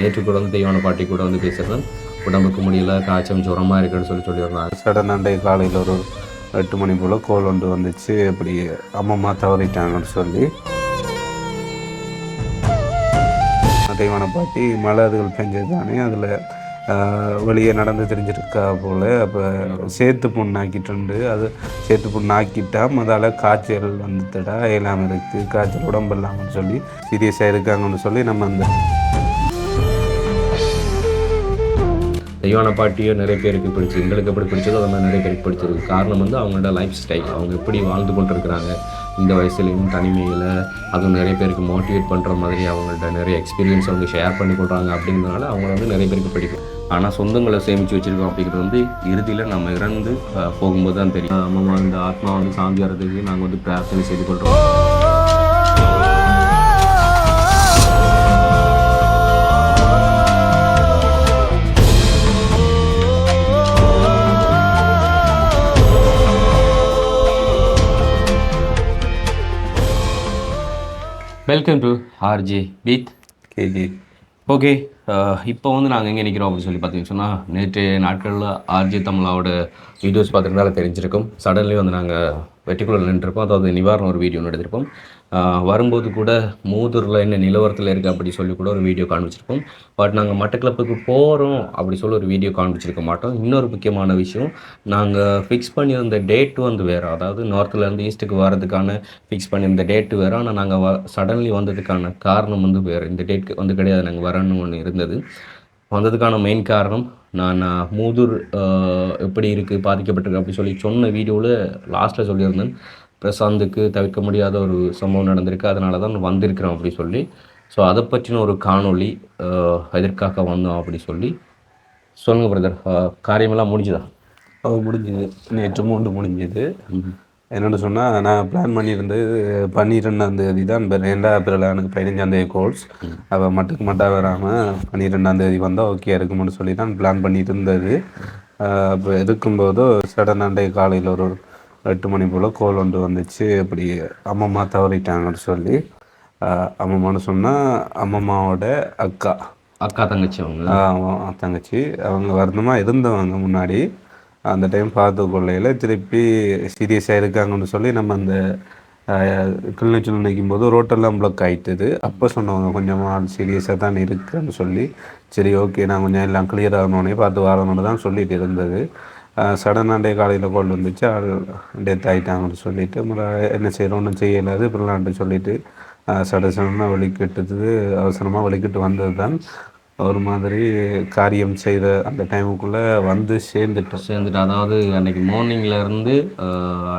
நேற்று கூட வந்து தெய்வான பாட்டி கூட வந்து பேசுகிறேன் உடம்புக்கு முடியல காய்ச்சல் ஜுரமாக இருக்குன்னு சொல்லி சொல்லியிருந்தாங்க. சடன் அண்டை காலையில் ஒரு எட்டு மணி போல் கோல் ஒன்று வந்துச்சு. அப்படி அம்மம்மா தவறிட்டாங்கன்னு சொல்லி. தெய்வான பாட்டி மழை அதுகள் பெஞ்சது தானே அதில் வெளியே நடந்து தெரிஞ்சிருக்கா போல். அப்போ சேத்து புண்ணாக்கிட்டு அது சேத்து புண்ணாக்கிட்டால் அதால் காய்ச்சல் வந்துட்டா இயலாமல் இருக்குது காய்ச்சல் உடம்பு இல்லாமல் சொல்லி சீரியஸாக இருக்காங்கன்னு சொல்லி நம்ம அந்த தெய்வான பாட்டியோ நிறைய பேருக்கு பிடிச்சி எங்களுக்கு எப்படி பிடிச்சதோ அது மாதிரி நிறைய பேருக்கு பிடிச்சிருக்கு. காரணம் வந்து அவங்களோட லைஃப் ஸ்டைல் அவங்க எப்படி வாழ்ந்து கொண்டிருக்கிறாங்க. இந்த வயசுலேயும் தனிமையில் அதுவும் நிறைய பேருக்கு மோட்டிவேட் பண்ணுற மாதிரி அவங்கள்ட்ட நிறைய எக்ஸ்பீரியன்ஸ் அவங்க ஷேர் பண்ணி கொடுறாங்க அப்படிங்கிறனால அவங்கள வந்து நிறைய பேருக்கு பிடிக்கும். ஆனால் சொந்தங்களை சேமித்து வச்சுருக்கோம் அப்படிங்கிறது வந்து இறுதியில் நம்ம இறந்து போகும்போது தான் தெரியும். நம்ம இந்த ஆத்மா வந்து சாந்தி வர்றதுக்கு நாங்கள் வந்து பிரார்த்தனை செய்து கொள்கிறோம் வெல்கம் டு ஆர்ஜே பீத் கேஜி ஓகே இப்போ வந்து நாங்கள் எங்கே நிற்கிறோம் அப்படின்னு சொல்லி பார்த்தீங்கன்னு சொன்னால் நேற்று நாட்களில் ஆர்ஜே தமிழாவோட வீடியோஸ் பார்த்துருந்தாலும் தெரிஞ்சிருக்கும். சடன்லி வந்து நாங்கள் வெட்டிக்குள்ள நின்றுருப்போம். அதாவது நிவாரணம் ஒரு வீடியோ ஒன்று எடுத்திருப்போம். வரும்போது கூட மூதூரில் என்ன நிலவரத்தில் இருக்குது அப்படி சொல்லி கூட ஒரு வீடியோ காண்பிச்சிருக்கோம். பட் நாங்கள் மட்டக்களப்புக்கு போகிறோம் அப்படி சொல்லி ஒரு வீடியோ காண்பிச்சிருக்க மாட்டோம். இன்னொரு முக்கியமான விஷயம் நாங்கள் ஃபிக்ஸ் பண்ணியிருந்த டேட் வந்து வேறு. அதாவது நார்த்துலேருந்து ஈஸ்ட்டுக்கு வரதுக்கான ஃபிக்ஸ் பண்ணியிருந்த டேட்டு வேறு. ஆனால் நாங்கள் வ சடன்லி வந்ததுக்கான காரணம் வந்து வேறு. இந்த டேட்க்கு வந்து கிடையாது. நாங்கள் வரணும்னு ஒன்று இருந்தது. வந்ததுக்கான மெயின் காரணம் நான் மூதூர் எப்படி இருக்குது பாதிக்கப்பட்டிருக்கு அப்படி சொல்லி சொன்ன வீடியோவில் லாஸ்ட்டில் சொல்லியிருந்தேன். பிரசாந்துக்கு தவிர்க்க முடியாத ஒரு சம்பவம் நடந்திருக்கு. அதனால தான் வந்திருக்கிறோம் அப்படி சொல்லி. ஸோ அதை பற்றின ஒரு காணொளி எதற்காக வந்தோம் அப்படி சொல்லி. சொல்லுங்கள் பிரதர். காரியமெல்லாம் முடிஞ்சுதா? முடிஞ்சுது. நேற்று மூன்று முடிஞ்சுது. என்னென்னு சொன்னால் நான் பிளான் பண்ணியிருந்தது பன்னிரெண்டாம் தேதி தான் ரெண்டாம் ஏப்ரல் எனக்கு பதினஞ்சாம் தேதி கோர்ஸ் அப்போ மட்டுக்கு மட்டும் வராமல் பன்னிரெண்டாம் தேதி வந்தால் ஓகே இருக்கும்னு சொல்லி தான் பிளான் பண்ணிட்டு இருந்தது அப்போ இருக்கும்போதோ சடன் அண்டை காலையில் ஒரு எட்டு மணி போல் கோல் ஒன்று வந்துச்சு. அப்படி அம்மம்மா தவறிட்டாங்கன்னு சொல்லி அம்மம்மான்னு சொன்னால் அம்மம்மாவோட அக்கா. அக்கா தங்கச்சி அவங்க. தங்கச்சி. அவங்க வருத்தமாக இருந்தவங்க முன்னாடி. அந்த டைம் பார்த்து கொள்ளையில் திருப்பி சீரியஸாக இருக்காங்கன்னு சொல்லி நம்ம அந்த கிளிநொச்சியில் நிற்கும் போது ரோட்டெல்லாம் பிளாக் ஆகிட்டுது அப்போ சொன்னவங்க கொஞ்சமாக சீரியஸாக தான் இருக்குன்னு சொல்லி சரி ஓகே நான் கொஞ்சம் எல்லாம் கிளியர் ஆகணுன்னே பார்த்து வரணும்னு தான் சொல்லிட்டு இருந்தது. சடனாண்டே காலையில் கொண்டு வந்துச்சு ஆள் டெத் ஆகிட்டாங்கன்னு சொல்லிட்டு முறை என்ன செய்கிறோம் ஒன்றும் செய்யலாது இப்படிலான்ட்டு சொல்லிட்டு சட சடனாக வெளிக்கிட்டது அவசரமாக வெளிக்கிட்டு வந்தது தான் ஒரு மாதிரி காரியம் செய்த அந்த டைமுக்குள்ளே வந்து சேர்ந்துட்டோம். சேர்ந்துட்டு அதாவது அன்னைக்கு மார்னிங்ல இருந்து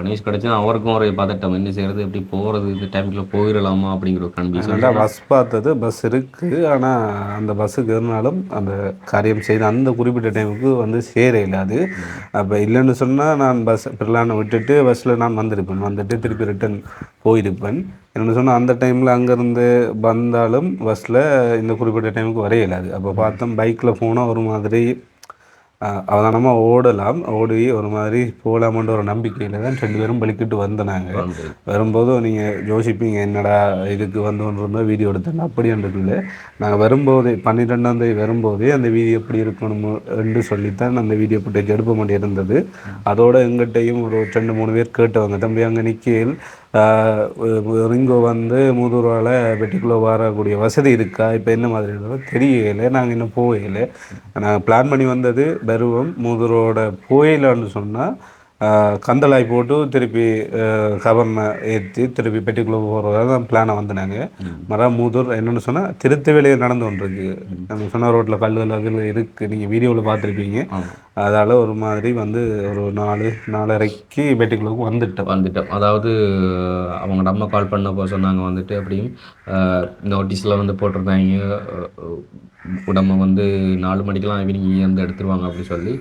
நியூஸ் கிடச்சி அவருக்கும் ஒரு பதட்டம் என்ன செய்யறது எப்படி போகிறது இந்த டைமுக்குள்ள போயிடலாமா அப்படிங்கிற ஒரு கன்ஃபியூஷன் பஸ் பார்த்தது பஸ் இருக்குது ஆனால் அந்த பஸ்ஸுக்கு இருந்தாலும் அந்த காரியம் செய்த அந்த குறிப்பிட்ட டைமுக்கு வந்து சேர இல்லாது அப்போ இல்லைன்னு சொன்னால் நான் பஸ் பிள்ளானை விட்டுட்டு பஸ்ஸில் நான் வந்திருப்பேன். வந்துட்டு திருப்பி ரிட்டர்ன் போயிருப்பேன். என்னென்னு சொன்னால் அந்த டைமில் அங்கேருந்து வந்தாலும் பஸ்ஸில் இந்த குறிப்பிட்ட டைமுக்கு வரைய இயலாது அப்போ பார்த்தோம் பைக்கில் போனால் ஒரு மாதிரி அவதானமாக ஓடலாம். ஓடி ஒரு மாதிரி போகலாமன்ற ஒரு நம்பிக்கையில் தான் ரெண்டு பேரும் வலிக்கிட்டு வந்தனாங்க. வரும்போது நீங்கள் யோசிப்பீங்க என்னடா இதுக்கு வந்தோன்ற வீடியோ எடுத்தேன். அப்படின்றதுல நாங்கள் வரும்போதே பன்னிரெண்டாம் தேதி வரும்போதே அந்த வீடியோ எப்படி இருக்கணும் என்று சொல்லித்தான் அந்த வீடியோ ஃபுட்டேஜ் எடுப்ப இருந்தது அதோட எங்கிட்டையும் ஒரு ரெண்டு மூணு பேர் கேட்டவங்க தம்பி அங்கே நிற்கையில் ரிங்கோ வந்து மூதூர்வால் வெட்டிக்குள்ளே வரக்கூடிய வசதி இருக்கா? இப்போ என்ன மாதிரி தெரியலை. நாங்கள் இன்னும் போகலை. நாங்கள் பிளான் பண்ணி வந்தது பருவம் மூதூரோட போயிலான்னு சொன்னால் கந்தலாய் போட்டு திருப்பி கவர்னை ஏற்றி திருப்பி பெட்டிக்குள்ளே போகிறதா தான் பிளானை வந்தாங்க மரா மூதூர் என்னென்னு சொன்னால் திருத்த வேலையில் நடந்து கொண்டிருக்கு. நம்ம சொன்ன ரோட்டில் கல்லுகள் வகையில் இருக்குது நீங்கள் வீடியோவில் பார்த்துருப்பீங்க. அதால் ஒரு மாதிரி வந்து ஒரு நாலு நாலரைக்கு பெட்டிக்குள்ளே வந்துட்டோம். வந்துட்டோம். அதாவது அவங்க அம்மா கால் பண்ணப்போ சொன்னாங்க வந்துட்டு அப்படியும் நோட்டீஸில் வந்து போட்டிருந்தாங்க. உடம்ப வந்து நாலு மணிக்கெல்லாம் ஈவினிங் வந்து எடுத்துருவாங்க அப்படி சொல்லி.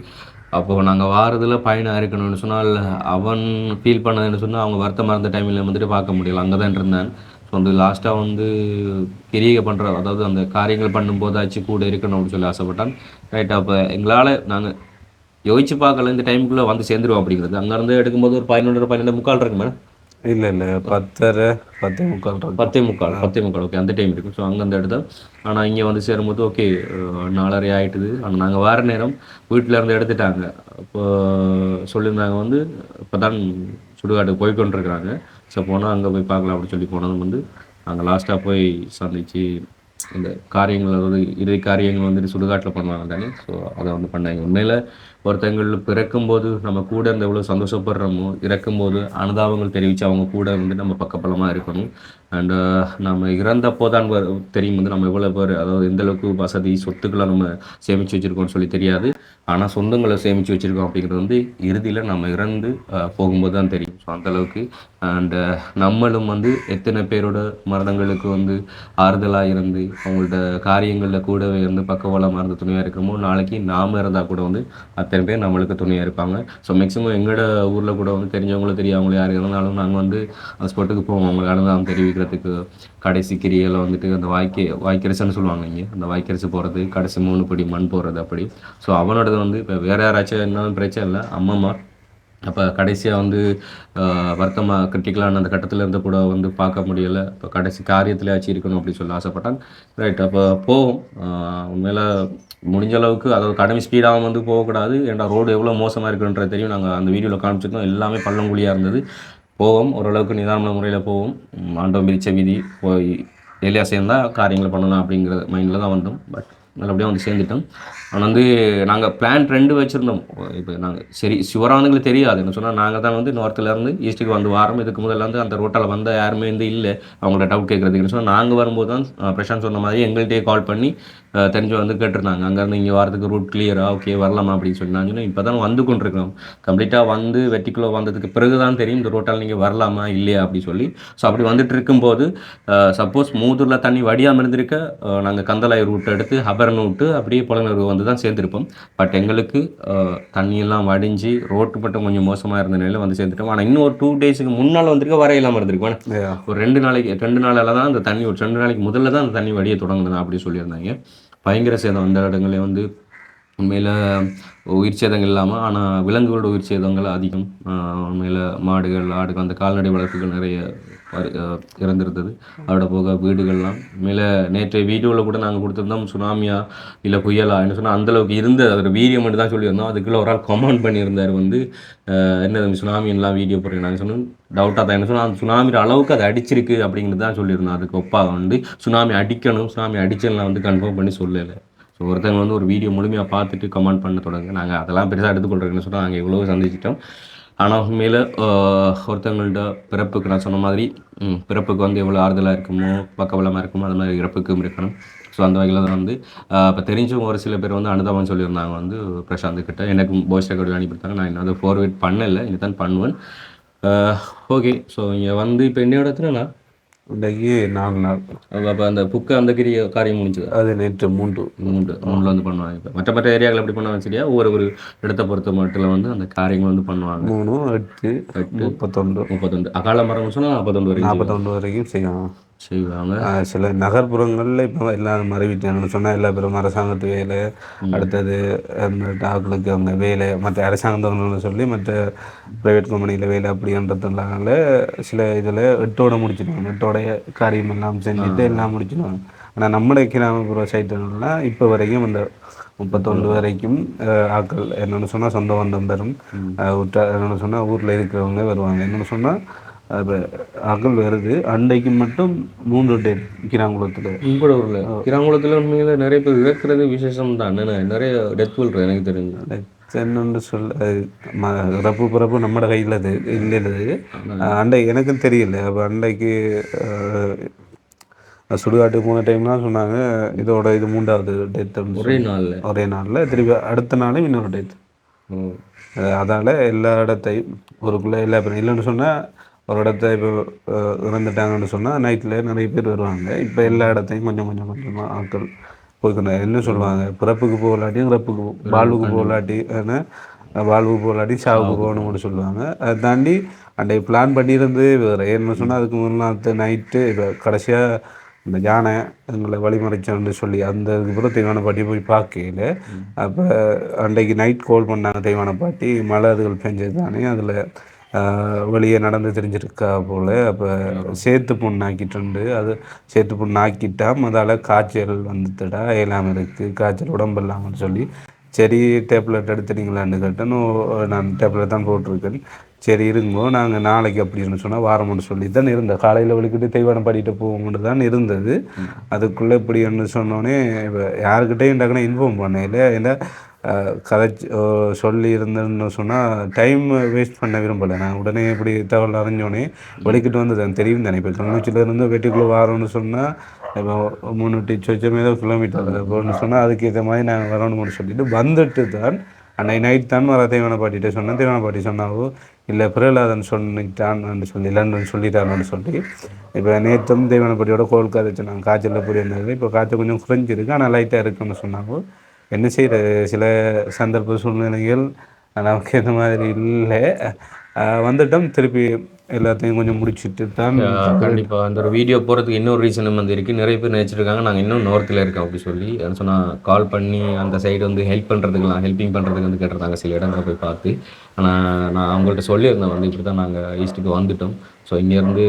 அப்போது நாங்கள் வாரதில் பயணம் இருக்கணும்னு சொன்னால் அவன் ஃபீல் பண்ணதுன்னு சொன்னால் அவங்க வருத்தமாக இருந்த டைமில் வந்துட்டு பார்க்க முடியல. அங்கே தான் இருந்தேன். ஸோ வந்து லாஸ்ட்டாக வந்து கிரியை பண்ணுற அதாவது அந்த காரியங்கள் பண்ணும்போதாச்சு கூட இருக்கணும் அப்படின்னு சொல்லி ஆசைப்பட்டான். ரைட் அப்போ எங்களால் நாங்கள் யோசிச்சு பார்க்கல இந்த டைமுக்குள்ளே வந்து சேர்ந்துருவோம் அப்படிங்கிறது. அங்கேருந்து எடுக்கும்போது ஒரு பதினொன்று பன்னெண்டு முக்கால் இருக்கு மேடம். இல்லை இல்லை. பத்தரை பத்தே முக்கால். பத்தே முக்கால் பத்தே முக்கால். ஓகே அந்த டைம் இருக்கும். ஸோ அங்கே அந்த இடத்துல ஆனால் இங்கே வந்து சேரும்போது ஓகே நாலரை ஆயிட்டுது. ஆனால் நாங்கள் வார நேரம் வீட்டில் இருந்து எடுத்துட்டாங்க. அப்போ சொல்லியிருந்தாங்க வந்து இப்போ தான் சுடுகாட்டுக்கு போய் கொண்டிருக்கிறாங்க ஸோ போனால் அங்கே போய் பார்க்கலாம் அப்படின்னு சொல்லி போனதும் வந்து அங்கே லாஸ்ட்டாக போய் சந்திச்சு இந்த காரியங்கள் அதாவது இறுதி காரியங்கள் வந்துட்டு சுடுகாட்டில் பண்ணுவாங்க தானே? ஸோ அதை வந்து பண்ணாங்க. உண்மையில் ஒருத்தங்கள் பிறக்கும்போது நம்ம கூட இருந்து எவ்வளோ சந்தோஷப்படுறோமோ இறக்கும்போது அனுதாபங்கள் தெரிவித்து அவங்க கூட வந்து நம்ம பக்கப்பலமாக இருக்கணும். அண்டு uh, நம்ம இறந்தப்போ தான் தெரியும் வந்து நம்ம எவ்வளோ பேர் அதாவது எந்த அளவுக்கு வசதி சொத்துக்களை நம்ம சேமித்து வச்சுருக்கோம்னு சொல்லி தெரியாது. ஆனால் சொந்தங்களை சேமித்து வச்சுருக்கோம் அப்படிங்கிறது வந்து இறுதியில் நம்ம இறந்து போகும்போது தான் தெரியும். ஸோ அந்தளவுக்கு அண்டு நம்மளும் வந்து எத்தனை பேரோட மரணங்களுக்கு வந்து ஆறுதலாக இருந்து அவங்கள்ட்ட காரியங்களில் கூடவே இருந்து பக்கபலமாக இருந்து துணையாக இருக்கிறமோ நாளைக்கு நாம் இருந்தால் கூட வந்து அத்தனை பேர் நம்மளுக்கு துணையாக இருப்பாங்க. ஸோ மேக்ஸிமம் எங்களோட ஊரில் கூட வந்து தெரிஞ்சவங்களோ தெரியாதவங்களோ யார் இருந்தாலும் நாங்கள் வந்து அந்த ஸ்பாட்டுக்கு போவோம். அவங்களுக்கு தெரிவிக்கும் தெரிவிக்கிறதுக்கு கடைசி கிரியில் வந்துட்டு அந்த வாய்க்கை வாய்க்கரிசன்னு சொல்லுவாங்க இங்கே. அந்த வாய்க்கரசு போகிறது கடைசி மூணு படி மண் போடுறது அப்படி. ஸோ அவனோடது வந்து இப்போ வேறு யாராச்சும் இருந்தாலும் பிரச்சனை இல்லை. அம்மம்மா அப்போ கடைசியாக வந்து வருத்தமாக கிரிட்டிக்கலான அந்த கட்டத்தில் இருந்து கூட வந்து பார்க்க முடியலை. இப்போ கடைசி காரியத்தில் ஆச்சு இருக்கணும் அப்படின்னு சொல்லி ஆசைப்பட்டாங்க ரைட் அப்போ போவோம் உண்மையில் முடிஞ்ச அளவுக்கு அதாவது கடமை ஸ்பீடாகவும் வந்து போகக்கூடாது. ஏன்னா ரோடு எவ்வளோ மோசமாக இருக்குன்றது தெரியும். நாங்கள் அந்த வீடியோவில் காமிச்சிருந்தோம். எல்லாமே பள்ளங்குழியாக இருந்தது. போவோம். ஓரளவுக்கு நிதானமான முறையில் போவோம். உம், ஆண்டவன் பிரிச்ச விதி போய் எலியா சேர்ந்தா காரியங்களை பண்ணலாம் அப்படிங்கிற மைண்டில் தான் வந்தோம். பட் நல்லபடியாக வந்து சேர்ந்துட்டோம். ஆனால் வந்து நாங்கள் பிளான் ரெண்டு வச்சுருந்தோம். இப்போ நாங்கள் சரி சிவரானுங்களுக்கு தெரியாது. என்ன சொன்னால் நாங்கள் தான் வந்து நார்த்துலேருந்து ஈஸ்ட்டுக்கு வந்து வாரம். இதுக்கு முதல்ல வந்து அந்த ரோட்டால் வந்த யாருமே வந்து இல்லை. அவங்கள்ட்ட டவுட் கேட்குறதுக்குன்னு சொன்னால் நாங்கள் வரும்போது தான் பிரசாந்த் சொன்ன மாதிரி எங்கள்கிட்டயே கால் பண்ணி தெரிஞ்சு வந்து கேட்டிருந்தாங்க. அங்கேருந்து இங்கே வரதுக்கு ரூட் கிளியராக ஓகே வரலாமா அப்படின்னு சொல்லி. நான் சொன்னேன் இப்போ தான் வந்து கொண்டிருக்கோம். கம்ப்ளீட்டாக வந்து வெட்டிக்குள்ளே வந்ததுக்கு பிறகு தான் தெரியும். இந்த ரோட்டால் நீங்கள் வரலாமா இல்லையா? அப்படி சொல்லி. ஸோ அப்படி வந்துட்டு இருக்கும்போது சப்போஸ் மூதூரில் தண்ணி வடியாமல் இருந்திருக்க நாங்கள் கந்தலாய் ரூட் எடுத்து ஹபரன் விட்டு அப்படியே புலனூர் வந்து தான் சேர்ந்துருப்போம். பட் எங்களுக்கு தண்ணியெல்லாம் வடிஞ்சு ரோட்டு மட்டும் கொஞ்சம் மோசமாக இருந்த நிலையில் வந்து சேர்ந்துட்டோம். ஆனால் இன்னும் ஒரு டூ டேஸுக்கு முன்னால் வந்திருக்க வர இல்லாமல் இருந்திருக்கும். ஒரு ரெண்டு நாளைக்கு ரெண்டு நாளால தான் அந்த தண்ணி ஒரு ரெண்டு நாளைக்கு முதல்ல தான் அந்த தண்ணி வடிய தொடங்குது அப்படி சொல்லியிருந்தாங்க. பயங்கர சேதம் அந்த இடங்களே வந்து. உண்மையில் உயிர் சேதங்கள் இல்லாமல் ஆனால் விலங்குகளோட உயிர் சேதங்கள் அதிகம். உண்மையில் மாடுகள் ஆடுகள் அந்த கால்நடை வளர்ப்புகள் நிறைய இறந்திருந்தது. அதோட போக வீடுகள்லாம் மேலே நேற்றைய வீடியோவில் கூட நாங்கள் கொடுத்துருந்தோம் சுனாமியா இல்லை புயலா என்ன சொன்னால் அந்தளவுக்கு இருந்த அதோட வீரியம் மட்டும் தான் சொல்லியிருந்தோம். அதுக்குள்ளே ஒரு ஆள் கமெண்ட் பண்ணியிருந்தார் வந்து என்ன சுனாமின்லாம் வீடியோ போடுறீங்க? நாங்கள் சொன்னோம் டவுட்டாக தான். என்ன சொன்னால் அந்த சுனாமியோட அளவுக்கு அது அடிச்சிருக்கு அப்படிங்கிறது தான் சொல்லியிருந்தோம். அதுக்கு ஒப்பாக வந்து சுனாமி அடிக்கணும் சுனாமி அடிச்சலாம் வந்து கன்ஃபார்ம் பண்ணி சொல்லலை. ஸோ ஒருத்தவங்க வந்து ஒரு வீடியோ முழுமையாக பார்த்துட்டு கமெண்ட் பண்ண தொடங்க. நாங்கள் அதெல்லாம் பெருசாக எடுத்துக்கொள்றேன்னு சொன்னால் நாங்கள் இவ்வளோ சந்திச்சிட்டோம். ஆனால் உண்மையில் ஒருத்தவங்கள்ட்ட பிறப்புக்கு நான் சொன்ன மாதிரி பிறப்புக்கு வந்து எவ்வளோ ஆறுதலாக இருக்குமோ பக்கபலமாக இருக்குமோ அது மாதிரி இறப்புக்கும் இருக்கணும். ஸோ அந்த வகையில் தான் வந்து இப்போ தெரிஞ்சவங்க ஒரு சில பேர் வந்து அனுதாபம் சொல்லியிருந்தாங்க வந்து பிரசாந்த் கிட்ட. எனக்கு வாய்ஸ் ரெக்கார்டு அனுப்பியிருந்தாங்க நான் என்ன அதை ஃபார்வேர்ட் பண்ணலை. இனி தான் பண்ணுவேன். ஓகே ஸோ இங்கே வந்து இப்போ என்னோட இடத்துல நான் இன்றைக்கு நாலு நாள். அப்போ அந்த புக்கு அந்த கிரிய காரியம் முடிஞ்சது? அது நேற்று மூன்று. மூன்று. மூணில் வந்து பண்ணுவாங்க இப்போ. மற்ற மற்ற ஏரியாக்கள் எப்படி பண்ணுவாங்க சரியா ஒவ்வொரு ஒரு இடத்தை பொறுத்த மட்டும் வந்து அந்த காரியங்கள் வந்து பண்ணுவாங்க. மூணு எட்டு முப்பத்தொன்று. முப்பத்தொண்டு அகால மரம் சொன்னால் நாற்பத்தொண்டு வரைக்கும் நாற்பத்தொன்று வரைக்கும் செய்யணும் செய்வாங்க. சில நகர்ப்புறங்களில் இப்போ எல்லாரும் மறைவிட்டாங்கன்னு சொன்னால் எல்லா பேரும் அரசாங்கத்து வேலை அடுத்தது அந்த டாக்களுக்கு அவங்க வேலை மற்ற அரசாங்கத்தவங்கன்னு சொல்லி மற்ற ப்ரைவேட் கம்பெனியில் வேலை அப்படின்றதுனால சில இதில் எட்டோட முடிச்சிடுவாங்க. எட்டோட காரியம் எல்லாம் செஞ்சுட்டு எல்லாம் முடிச்சிடுவாங்க. ஆனால் நம்முடைய கிராமப்புற சைட்டுலாம் இப்போ வரைக்கும் அந்த முப்பத்தொன்று வரைக்கும் ஆஹ் ஆட்கள் என்னென்னு சொன்னால் சொந்த பந்தம் பெறும். என்னென்னு சொன்னால் ஊரில் இருக்கிறவங்க வருவாங்க. என்னென்னு சொன்னால் இப்போ அகல் வருது. அன்றைக்கு மட்டும் மூன்று டேட் கிராங்குளத்தில். உங்களோட ஊரில் கிராங்குளத்தில் உண்மையில் நிறைய பேர் இறக்குறது விசேஷம் தான் நிறைய டெத் விழுற எனக்கு தெரிஞ்சு. என்னன்னு சொல்ல அது ம ரப்பு பிறப்பு நம்மட கையில் அது இல்லைது அண்டை எனக்கும் தெரியல. அப்போ அன்றைக்கு அஹ், சுடுகாட்டுக்கு போன டைம்லாம் சொன்னாங்க இதோட இது மூன்றாவது டேட் ஒரே நாளில். ஒரே நாளில். திருப்பி அடுத்த நாளும் இன்னொரு டேட் அதால் எல்லா இடத்தையும் ஒருக்குள்ளே எல்லா பேரும் இல்லைன்னு சொன்னால் ஒரு இடத்த இப்போ இறந்துட்டாங்கன்னு சொன்னால் நைட்டில் நிறைய பேர் வருவாங்க. இப்போ எல்லா இடத்தையும் கொஞ்சம் கொஞ்சம் கொஞ்சமாக ஆட்கள் போய்க்கணும் என்ன சொல்லுவாங்க. பிறப்புக்கு போகலாட்டியும் இறப்புக்கு போ- வாழ்வுக்கு போகலாட்டி வாழ்வுக்கு போகலாட்டி சாவுக்கு போகணும்னு சொல்லுவாங்க. அதை தாண்டி அன்றைக்கு பிளான் பண்ணியிருந்து வேறு என்ன சொன்னால் அதுக்கு முன்னாத்த நைட்டு இப்போ கடைசியாக இந்த யானை எங்களை வழிமறைச்சோன்னு சொல்லி அந்த இதுக்கப்புறம் தெய்வான பாட்டி போய் பார்க்கையில அப்போ அன்றைக்கு நைட் கால் பண்ணாங்க தெய்வான பாட்டி. மழை அதுகள் பெஞ்சது தானே அதில் வெளியே நடந்து தெரிஞ்சிருக்கா போல். அப்போ சேத்து புண்ணாக்கிட்டு அது சேத்து புண்ணாக்கிட்டா முதல்ல காய்ச்சல் வந்துட்டுடா எல்லாம் இருக்குது காய்ச்சல் உடம்பு இல்லாமல் சொல்லி. சரி டேப்லெட் எடுத்துட்டீங்களான்னு கேட்டேன். நான் டேப்லெட் தான் போட்டிருக்கேன். சரி இருங்கோ. நாங்கள் நாளைக்கு அப்படின்னு சொன்னால் வாரம்னு சொல்லி தான் இருந்தேன். காலையில் வலிக்கிட்டு தெய்வானம் பாடிட்டு போகும்னு தான் இருந்தது. அதுக்குள்ளே இப்படின்னு சொன்னோடனே இப்போ யாருக்கிட்டையும் டக்குனு இன்ஃபார்ம் பண்ணல ஏன்னா கதைச்சு சொல்லி இருந்தேன்னு சொன்னால் டைம் வேஸ்ட் பண்ண விரும்பலை. நான் உடனே இப்படி தகவல் அறிஞ்சோடனே வலிக்கிட்டு வந்து தான் தெரியும் தானே. இப்போ கிளிநொச்சியிலேருந்து வெட்டிக்குள்ளே வாரோன்னு சொன்னால் இப்போ முந்நூற்றி சொச்சம் ஏதோ கிலோமீட்டர் போகணும்னு சொன்னால் அதுக்கு ஏற்ற மாதிரி நாங்கள் வரணும்னு சொல்லிட்டு வந்துட்டு தான் அன்னைக்கு நைட் தான் வர தேவன பாட்டிகிட்ட சொன்னேன். தேவன பாட்டி சொன்னாவோ இல்லை பிரகலாதன் சொல்லிட்டான்னு சொல்லி லண்டன் சொல்லிட்டான்னு சொல்லி இப்போ நேற்றும் தேவன பாட்டியோட கோல் காய்ச்சி நாங்கள் காய்ச்சலில் போய் இருந்தது இப்போ காய்ச்சல் கொஞ்சம் குறைஞ்சிருக்கு. ஆனால் லைட்டாக இருக்குன்னு சொன்னாங்க என்ன செய்கிறது சில சந்தர்ப்ப சூழ்நிலைகள் நமக்கு இந்த மாதிரி இல்லை. வந்துட்டோம். திருப்பி எல்லாத்தையும் கொஞ்சம் முடிச்சிட்டு தான் கண்டிப்பாக அந்த ஒரு வீடியோ போகிறதுக்கு இன்னொரு ரீசனும் வந்து இருக்குது நிறைய பேர் நினச்சிருக்காங்க நாங்கள் இன்னும் நோர்த்தில் இருக்கோம் அப்படி சொல்லி. சொன்னால் கால் பண்ணி அந்த சைடு வந்து ஹெல்ப் பண்ணுறதுக்குலாம் ஹெல்ப்பிங் பண்ணுறதுக்கு வந்து கேட்டிருந்தாங்க சில இடங்களை போய் பார்த்து. ஆனால் நான் அவங்கள்ட்ட சொல்லியிருந்தேன் வந்து இப்படி தான் நாங்கள் ஈஸ்ட்டுக்கு வந்துட்டோம். ஸோ இங்கேருந்து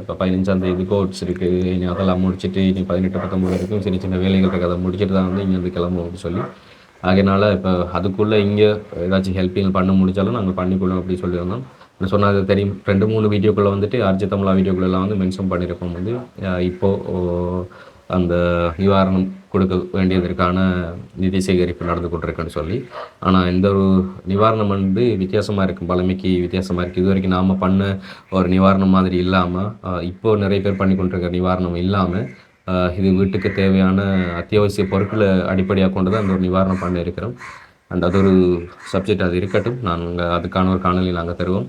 இப்போ பதினஞ்சாம் தேதி கோர்ட்ஸ் இருக்குது இனி அதெல்லாம் முடிச்சுட்டு இனி பதினெட்டு பத்தொம்பது வரைக்கும் சின்ன சின்ன வேலைகள் இருக்குது. அதை முடிச்சுட்டு தான் வந்து இங்கேருந்து கிளம்புவோம் அப்படின்னு சொல்லி. அதனால் இப்போ அதுக்குள்ளே இங்கே ஏதாச்சும் ஹெல்ப்பிங் பண்ண முடிச்சாலும் நாங்கள் பண்ணிக்கொள்ளோம் அப்படின்னு சொல்லியிருந்தோம். நான் சொன்னது தெரியும் ரெண்டு மூணு வீடியோக்குள்ளே வந்துட்டு ஆர்ஜி தமிழா வீடியோக்குள்ளெல்லாம் வந்து மென்ஷன் பண்ணியிருக்கோம் வந்து. இப்போது அந்த நிவாரணம் கொடுக்க வேண்டியதற்கான நிதி சேகரிப்பு நடந்து கொண்டிருக்குன்னு சொல்லி. ஆனால் இந்த ஒரு நிவாரணம் வந்து வித்தியாசமாக இருக்கும். பழமைக்கு வித்தியாசமாக இருக்குது இது வரைக்கும் நாம் பண்ண ஒரு நிவாரணம் மாதிரி இல்லாமல் இப்போ நிறைய பேர் பண்ணி கொண்டிருக்கிற நிவாரணம் இல்லாமல் இது வீட்டுக்கு தேவையான அத்தியாவசிய பொருட்களை அடிப்படையாக கொண்டு தான் அந்த ஒரு நிவாரணம் பண்ண இருக்கிறோம். அண்ட் அது ஒரு சப்ஜெக்ட் அது இருக்கட்டும். நாங்கள் அதுக்கான ஒரு காணொலி நாங்கள் தருவோம்.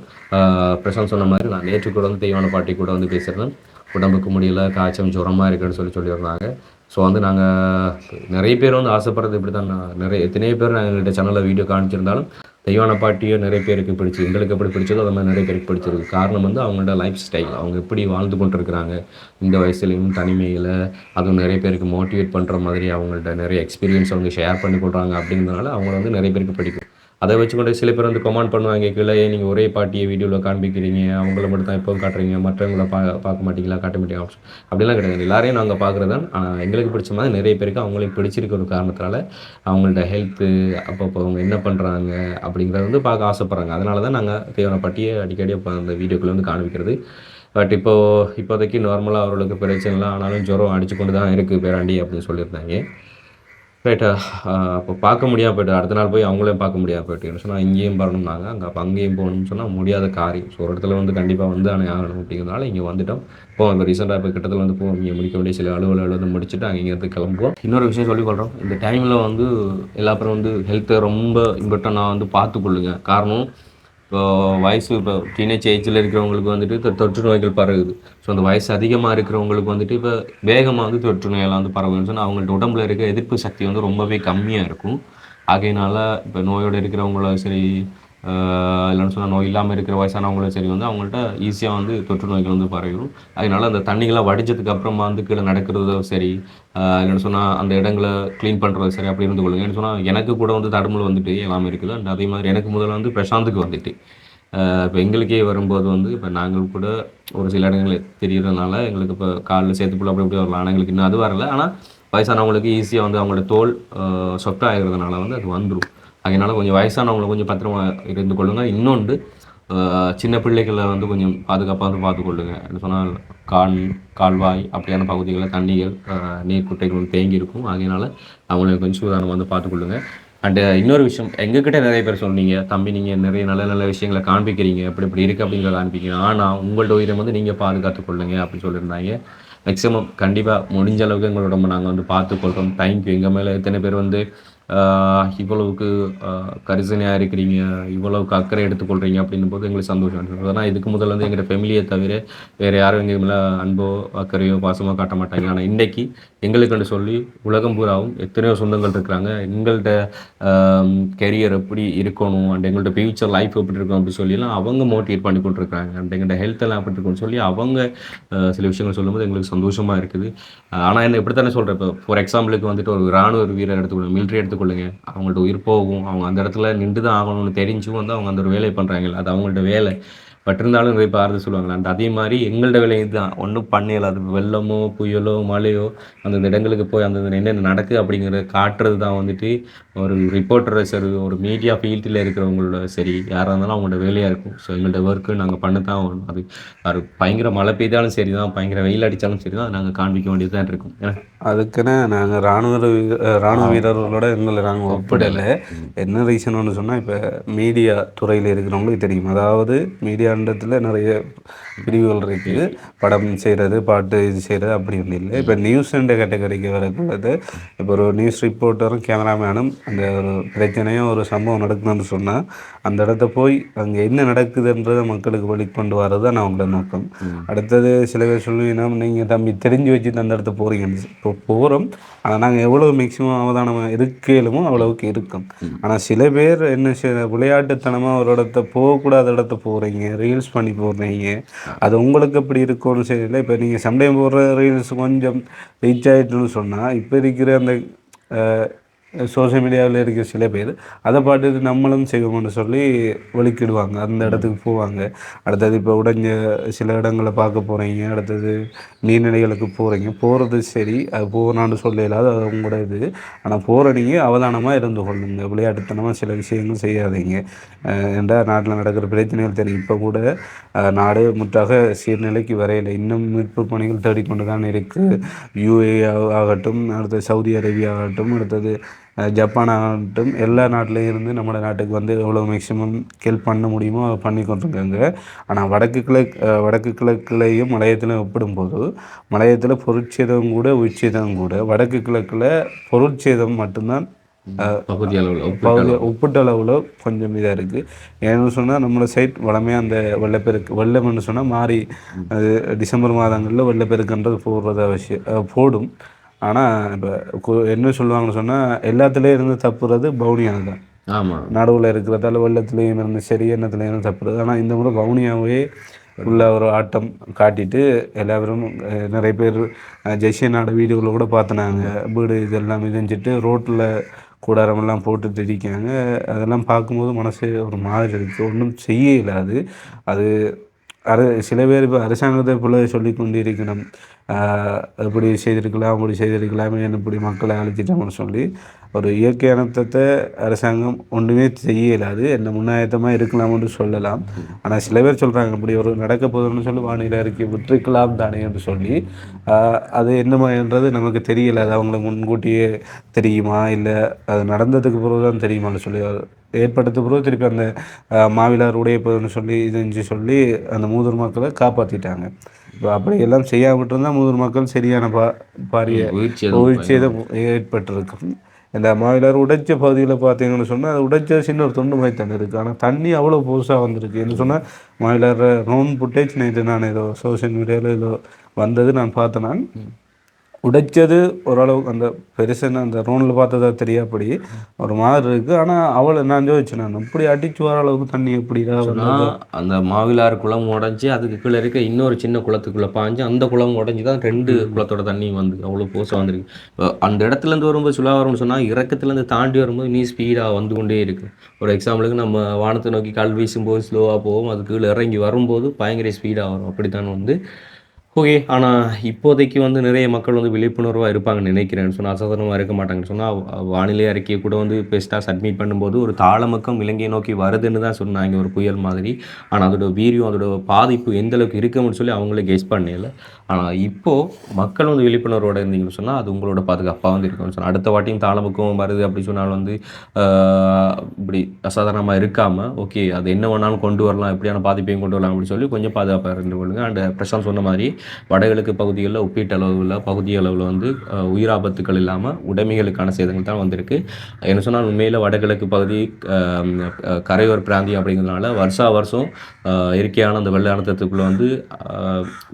பிரசாந்த் சொன்ன மாதிரி நான் நேற்று கூட வந்து தெய்வான பாட்டி கூட வந்து பேசியிருந்தேன். உடம்புக்கு முடியல காய்ச்சல் ஜுரமாக இருக்குன்னு சொல்லி சொல்லியிருந்தாங்க. ஸோ வந்து நாங்கள் நிறைய பேர் வந்து ஆசைப்படுறது இப்படி தான் நான் நிறைய எத்தனையோ பேர் நாங்கள் எங்கள்கிட்ட சேனலில் வீடியோ காமிச்சிருந்தாலும் தெய்வான பாட்டியோ நிறைய பேருக்கு பிடிச்சி எங்களுக்கு எப்படி பிடிச்சதோ அது மாதிரி நிறைய பேருக்கு பிடிச்சிருக்கு. காரணம் வந்து அவங்களோட லைஃப் ஸ்டைல் அவங்க எப்படி வாழ்ந்து கொண்டிருக்கிறாங்க இந்த வயசுலையும் தனிமையில் அதுவும் நிறைய பேருக்கு மோட்டிவேட் பண்ணுற மாதிரி அவங்கள்ட்ட நிறைய எக்ஸ்பீரியன்ஸ் அவங்க ஷேர் பண்ணி கொடுறாங்க அப்படிங்கிறதுனால அவங்கள வந்து நிறைய பேருக்கு பிடிக்கும். அதை வச்சுக்கொண்டு சில பேர் வந்து கமெண்ட் பண்ணுவாங்க கீழே நீங்கள் ஒரே பாட்டியை வீடியோவில் காண்பிக்கிறீங்க அவங்கள மட்டும் தான் எப்பவும் காட்டுறீங்க மற்றவங்கள பா பார்க்க மாட்டீங்களா காட்ட மாட்டீங்களா? அப்படிலாம் கிடையாது. எல்லாரையும் நாங்கள் பார்க்குறது தான். ஆனால் எங்களுக்கு பிடிச்ச மாதிரி நிறைய பேருக்கு அவங்களுக்கு பிடிச்சிருக்க ஒரு காரணத்தினால அவங்கள்ட்ட ஹெல்த்து அப்பப்போ அவங்க என்ன பண்ணுறாங்க அப்படிங்கிறத வந்து பார்க்க ஆசைப்பட்றாங்க. அதனால தான் நாங்கள் தேவையான அடிக்கடி இப்போ அந்த வீடியோக்குள்ளே வந்து காண்பிக்கிறது. பட் இப்போது இப்போதைக்கு நார்மலாக அவர்களுக்கு பிரச்சனைலாம் ஆனாலும் ஜுரம் அடிச்சு கொண்டு தான் இருக்குது பேராண்டி அப்படின்னு சொல்லியிருந்தாங்க. ரைட்டா uh, அப்போ பார்க்க முடியாது போயிட்டு அடுத்த நாள் போய் அவங்களையும் பார்க்க முடியாது போயிட்டு சொன்னால் இங்கேயும் வரணும்னாங்க. அங்கே அப்போ அங்கேயும் போகணும்னு சொன்னால் முடியாத காரியம் ஸோ ஒரு இடத்துல வந்து கண்டிப்பாக வந்து ஆனால் ஆகணும் அப்படிங்கிறதுனால இங்கே வந்துட்டோம். இப்போ இப்போ ரீசெண்டாக இப்போ கிட்டத்தில் வந்து போவோம். இங்கே முடிக்க வேண்டிய சில அலுவலகம் வந்து முடிச்சுட்டு அங்கே இங்கேருந்து கிளம்புவோம். இன்னொரு விஷயம் சொல்லிக்கொள்கிறோம் இந்த டைமில் வந்து எல்லா பேரும் வந்து ஹெல்த்தை ரொம்ப இம்பார்ட்டண்டாக வந்து பார்த்துக்கொள்ளுங்க. காரணம் இப்போ வயசு இப்போ டீனேஜ் ஏஜில் இருக்கிறவங்களுக்கு வந்துட்டு தொற்று நோய்கள் பரவுது. ஸோ அந்த வயசு அதிகமாக இருக்கிறவங்களுக்கு வந்துட்டு இப்போ வேகமாக வந்து தொற்று நோயெல்லாம் வந்து பரவுன்னு சொன்னால் அவங்கள்ட்ட உடம்புல இருக்க எதிர்ப்பு சக்தி வந்து ரொம்பவே கம்மியாக இருக்கும். ஆகையினால இப்போ நோயோடு இருக்கிறவங்கள சரி இல்லைன்னு சொன்னால் நோய் இல்லாமல் இருக்கிற வயசானவங்களும் சரி வந்து அவங்கள்ட்ட ஈஸியாக வந்து தொற்று நோய்கள் வந்து பரவிடும் அதனால அந்த தண்ணிகளை வடிஞ்சதுக்கு அப்புறமா வந்து கீழே நடக்கிறதோ சரி இல்லைன்னு சொன்னால் அந்த இடங்களை க்ளீன் பண்ணுறது சரி அப்படி இருந்து கொள்ளுங்க. சொன்னால் எனக்கு கூட வந்து தடுமல் வந்துட்டு எல்லாமே இருக்குது. அண்ட் அதே மாதிரி எனக்கு முதல்ல வந்து பிரசாந்துக்கு வந்துட்டு. இப்போ எங்களுக்கே வரும்போது வந்து இப்போ நாங்கள் கூட ஒரு சில இடங்கள் தெரியறதுனால எங்களுக்கு இப்போ காலில் சேர்த்துப்புள்ள அப்படி இப்படி வரலாம். ஆனால் எங்களுக்கு இன்னும் அது வரல. ஆனால் வயசானவங்களுக்கு ஈஸியாக வந்து அவங்களோட தோல் சொட்டாகிறதுனால வந்து அது வந்துடும் அதனால் கொஞ்சம் வயசானவங்களை கொஞ்சம் பத்திரமா இருந்து கொள்ளுங்கள் இன்னொன்று சின்ன பிள்ளைகளை வந்து கொஞ்சம் பாதுகாப்பாக வந்து பார்த்துக்கொள்ளுங்க. என்ன சொன்னால் கால் கால்வாய் அப்படியான பகுதிகளில் தண்ணிகள் நீர் குட்டைகள் தேங்கி இருக்கும் அதனால் அவங்களை கொஞ்சம் சூதானமாக வந்து பார்த்துக்கொள்ளுங்க. அண்டு இன்னொரு விஷயம் எங்ககிட்ட நிறைய பேர் சொன்னீங்க தம்பி நீங்கள் நிறைய நல்ல நல்ல விஷயங்களை காண்பிக்கிறீங்க. இப்படி இப்படி இருக்குது அப்படிங்கிறத காண்பிக்கிறீங்க. ஆனால் உங்களோட உயிரை வந்து நீங்கள் பாதுகாத்து கொள்ளுங்க அப்படின்னு சொல்லியிருந்தாங்க. மேக்ஸிமம் கண்டிப்பாக முடிஞ்ச அளவுக்கு எங்களோட நாங்கள் வந்து பார்த்துக்கொள்கிறோம் தேங்க்யூ எங்கள் மேலே எத்தனை பேர் வந்து இவ்வளவுக்கு கரிசனையாக இருக்கிறீங்க இவ்வளவுக்கு அக்கறை எடுத்துக்கொள்கிறீங்க அப்படின்னும் போது எங்களுக்கு சந்தோஷம். ஆனால் இதுக்கு முதல்ல வந்து எங்கள் ஃபேமிலியை தவிர வேறு யாரும் எங்கள் மேலே அன்போ அக்கறையோ பாசமோ காட்ட மாட்டாங்க. ஆனால் இன்றைக்கி எங்களுக்குன்னு சொல்லி உலகம் பூராவும் எத்தனையோ சொந்தங்கள் இருக்கிறாங்க. எங்கள்கிட்ட கெரியர் எப்படி இருக்கணும் அண்ட் எங்கள்கிட்ட ஃபியூச்சர் லைஃப் எப்படி இருக்கும் அப்படி சொல்லிலாம் அவங்க மோட்டிவேட் பண்ணி கொண்டிருக்காங்க அண்ட் எங்கள்கிட்ட ஹெல்த் எல்லாம் எப்படி இருக்கும்னு சொல்லி அவங்க சில விஷயங்கள் சொல்லும்போது எங்களுக்கு சந்தோஷமாக இருக்குது. ஆனால் என்ன இப்படி தானே சொல்கிறேன் இப்போ ஃபார் எக்ஸாம்பிளுக்கு வந்துட்டு ஒரு ராணுவ வீரர் எடுத்துக்கணும் மிலிட்ரி எடுத்துக்கணும் கொள்ளுங்க. அவங்கள்ட்ட உயிர் போகும். அவங்க அந்த இடத்துல நின்று தான் ஆகணும்னு தெரிஞ்சும் வந்து அவங்க அந்த ஒரு வேலையை பண்ணுறாங்க அது அவங்கள்ட்ட வேலை. பட் இருந்தாலும் நிறைய பேர் ஆறுதல் சொல்லுவாங்க அந்த அதே மாதிரி எங்கள்ட்ட வேலை இதுதான். ஒன்றும் பண்ணல அது வெள்ளமோ புயலோ மழையோ அந்தந்த இடங்களுக்கு போய் அந்தந்த என்னென்ன நடக்குது அப்படிங்கிறத காட்டுறது தான் வந்துட்டு ஒரு ரிப்போர்ட்டரை சரி ஒரு மீடியா ஃபீல்டில் இருக்கிறவங்களோட சரி யாராக இருந்தாலும் அவங்களோட வேலையாக இருக்கும். ஸோ எங்கள்ட்ட ஒர்க்கு நாங்கள் பண்ண தான். அது அது பயங்கர மழை பெய்தாலும் சரி தான் பயங்கர வெயில் அடித்தாலும் சரி தான் நாங்கள் காண்பிக்க வேண்டியது தான் இருக்கும். ஏன்னா அதுக்குன்னு நாங்கள் ராணுவ வீ- ராணுவ வீரர்களோட எங்களை நாங்கள் ஒப்பிடலை. என்ன ரீசன் சொன்னால் இப்போ மீடியா துறையில் இருக்கிறவங்களுக்கு தெரியும். அதாவது மீடியான்றதுல நிறைய பிரிவுகள் இருக்குது படம் செய்கிறது பாட்டு இது செய்கிறது அப்படி ஒன்றும் இல்லை. இப்போ நியூஸ் என்ற கேட்டகரிக்கு வரக்குள்ளது இப்போ ஒரு நியூஸ் ரிப்போர்ட்டரும் கேமராமேனும் அந்த ஒரு பிரச்சனையும் ஒரு சம்பவம் நடக்குதுன்னு சொன்னால் அந்த இடத்த போய் அங்கே என்ன நடக்குதுன்றதை மக்களுக்கு வெளிக்கொண்டு வர்றது தான் அவங்களோட நோக்கம். அடுத்தது சில பேர் சொல்லுவீங்கன்னா நீங்கள் தம்பி தெரிஞ்சு வச்சுட்டு அந்த இடத்த போகிறீங்கன்னு இப்போ போகிறோம் ஆனால் நாங்கள் எவ்வளோ மேக்ஸிமம் அவதானம் இருக்கலுமோ அவ்வளவுக்கு இருக்கும். ஆனால் சில பேர் என்ன விளையாட்டுத்தனமாக ஒரு இடத்த போகக்கூடாத இடத்த போகிறீங்க ரீல்ஸ் பண்ணி போடுறீங்க. அது உங்களுக்கு எப்படி இருக்கும்னு தெரியல. இப்போ நீங்கள் சம்டைம் போடுற ரீல்ஸ் கொஞ்சம் ரீச் ஆகிட்டுன்னு சொன்னால் இப்போ இருக்கிற அந்த சோஷியல் மீடியாவில் இருக்கிற சில பேர் அதை பாட்டு நம்மளும் செய்வோம்னு சொல்லி வெளிக்கிடுவாங்க அந்த இடத்துக்கு போவாங்க. அடுத்தது இப்போ உடைஞ்ச சில இடங்களை பார்க்க போகிறீங்க அடுத்தது நீர்நிலைகளுக்கு போகிறீங்க போகிறது சரி அது போகணும்னு சொல்லல அது உங்களோட இது. ஆனால் போகிற நீங்கள் அவதானமாக இருந்து கொள்ளுங்க. விளையாட்டுத்தனமாக சில விஷயங்கள் செய்யாதீங்க. ஏண்டா நாட்டில் நடக்கிற பிரச்சனைகள் தெரியும். இப்போ கூட நாடு முற்றாக சீர்நிலைக்கு வரையில இன்னும் மீட்பு பணிகள் தேடிக்கொண்டு தான் இருக்குது யூஏ ஆகட்டும் அடுத்தது சவுதி அரேபியா ஆகட்டும் அடுத்தது ஜப்பான் ஆகட்டும் எல்லா நாட்டிலையும் இருந்து நம்ம நாட்டுக்கு வந்து எவ்வளோ மேக்ஸிமம் ஹெல்ப் பண்ண முடியுமோ அதை பண்ணி கொண்டிருக்காங்க ஆனால் வடக்கு கிழக்கு வடக்கு கிழக்குலையும் மலையத்திலையும் ஒப்பிடும்போது மலையத்தில் பொருட்சேதம் கூட உச்சேதம் கூட. வடக்கு கிழக்கில் பொருட்சேதம் மட்டும்தான் பகுதி அளவில் பகுதி ஒப்பிட்ட அளவில் கொஞ்சம் இதாக இருக்குது ஏன்னு சொன்னால் நம்மளோட சைட் வளமையாக அந்த வெள்ளப்பெருக்கு வெள்ளம்னு சொன்னால் மாறி அது டிசம்பர் மாதங்களில் வெள்ளப்பெருக்குன்றது போடுறது அவசியம் போடும். ஆனால் இப்போ என்ன சொல்லுவாங்கன்னு சொன்னால் எல்லாத்துலேயும் இருந்து தப்புறது பவுனியாக தான் ஆமாம் நடுவில் இருக்கிறதால வெள்ளத்துலேயும் இருந்து சரி எண்ணத்துலேயும் இருந்து தப்புறது. ஆனால் இந்த முறை பவுனியாவே உள்ள ஒரு ஆட்டம் காட்டிட்டு எல்லாரும் நிறைய பேர் ஜெய்சியனோட வீடியோவில் கூட பார்த்தினாங்க வீடு இதெல்லாம் மிதஞ்சிட்டு ரோட்டில் கூடாரமெல்லாம் போட்டு இருக்காங்க அதெல்லாம் பார்க்கும்போது மனசு ஒரு மாதிரி இருக்குது ஒன்றும் செய்ய இயலாது அது அர சில பேர் இப்போ அரசாங்கத்தை போல சொல்லி கொண்டு இருக்கணும் இப்படி செய்திருக்கலாம் அப்படி செய்திருக்கலாமே இப்படி மக்களை அழைச்சிட்டாங்கன்னு சொல்லி ஒரு இயற்கை அனர்த்தத்தை அரசாங்கம் ஒன்றுமே செய்யலாது என்ன முன்னாயத்தமாக இருக்கலாம்னு சொல்லலாம். ஆனால் சில பேர் சொல்கிறாங்க இப்படி ஒரு நடக்க போகுதுன்னு சொல்லி வானிலை அறிக்கை விட்டுருக்கலாம் தானே என்று சொல்லி. அது என்னமான்றது நமக்கு தெரியல. அது அவங்களுக்கு முன்கூட்டியே தெரியுமா? இல்லை அது நடந்ததுக்கு பிறகு தான் தெரியுமான்னு சொல்லி ஏற்படுத்த பிறகு திருப்பி அந்த மாவிலார் உடைய உடையப்பதுன்னு சொல்லி இதுன்னு சொல்லி அந்த மூதூர் மக்களை காப்பாற்றிட்டாங்க இப்போ அப்படி எல்லாம் செய்யாம விட்டுருந்தா மூதூர் மக்கள் சரியான பா பாரிய சேதம் ஏற்பட்டிருக்கும். இந்த மாவிலார் உடைச்ச பகுதியில் பார்த்தீங்கன்னு சொன்னால் அது உடைச்ச சின்ன ஒரு தொண்டு மாதிரி தண்ணி இருக்குது ஆனால் தண்ணி அவ்வளோ புதுசாக வந்திருக்கு. என்ன சொன்னால் மாவிலார் ரவுண்ட் புட்டேஜ் நேற்று நான் ஏதோ சோஷியல் மீடியாவில் ஏதோ வந்தது நான் பார்த்தேன். நான் உடைச்சது ஓரளவுக்கு அந்த பெருசுன்னு அந்த ரோனில் பார்த்ததா தெரியாப்படி ஒரு மாதிரி இருக்குது ஆனால் அவளை நான் யோசிச்சேன் நான் இப்படி அடிச்சு வர அளவுக்கு தண்ணி எப்படிடா அந்த மாவிலாறு குளம் உடைஞ்சு அதுக்கு கீழே இருக்க இன்னொரு சின்ன குளத்துக்குள்ள பாஞ்சு அந்த குளம் உடைஞ்சு தான் ரெண்டு குளத்தோட தண்ணி வந்து அவ்வளோ போசா வந்திருக்கு. இப்போ அந்த இடத்துல இருந்து வரும்போது சுலா வரும்னு சொன்னா இறக்கத்துல இருந்து தாண்டி வரும்போது நீ ஸ்பீடா வந்து கொண்டே இருக்கு. ஒரு எக்ஸாம்பிளுக்கு நம்ம வானத்தை நோக்கி கால் வீசும்போது ஸ்லோவா போகும். அது கீழே இறங்கி வரும்போது பயங்கர ஸ்பீடா வரும். அப்படித்தான் வந்து ஓகே ஆனால் இப்போதைக்கு வந்து நிறைய மக்கள் வந்து விழிப்புணர்வாக இருப்பாங்கன்னு நினைக்கிறேன். சொன்னால் அசாதாரணமாக இருக்க மாட்டாங்கன்னு சொன்னால் வானிலை அறிக்கையை கூட வந்து பெஸ்ட்டாக சப்மிட் பண்ணும்போது ஒரு தாளமக்கம் இலங்கையை நோக்கி வருதுன்னு தான் சொன்னாங்க ஒரு புயல் மாதிரி. ஆனால் அதோட வீரியம் அதோட பாதிப்பு எந்த அளவுக்கு இருக்கும்னு சொல்லி அவங்களே கெஸ் பண்ணல ஆனால் இப்போது மக்கள் வந்து விழிப்புணர்வோட இருந்தீங்கன்னு சொன்னால் அது உங்களோட பாதுகாப்பாக வந்து இருக்கும்னு சொன்னால் அடுத்த வாட்டியும் தாளமுக்கும் வருது அப்படி சொன்னால் வந்து இப்படி அசாதாரணமாக இருக்காமல் ஓகே அது என்ன வேணாலும் கொண்டு வரலாம் எப்படியான பாதிப்பையும் கொண்டு வரலாம் அப்படின்னு சொல்லி கொஞ்சம் பாதுகாப்பாக இருந்து கொள்ளுங்கள் அண்ட் பிரசாந்த் சொன்ன மாதிரி வடகிழக்கு பகுதிகளில் ஒப்பீட்டு அளவில் பகுதி அளவில் வந்து உயிராபத்துக்கள் இல்லாமல் உடைமைகளுக்கான சேதங்கள் தான் வந்திருக்கு. என்ன சொன்னால் உண்மையில் வடகிழக்கு பகுதி கரையோர் கரையோர பிராந்தியம் அப்படிங்கிறதுனால வருஷா வருஷம் இயற்கையான அந்த வெள்ள அழுத்தத்துக்குள்ளே வந்து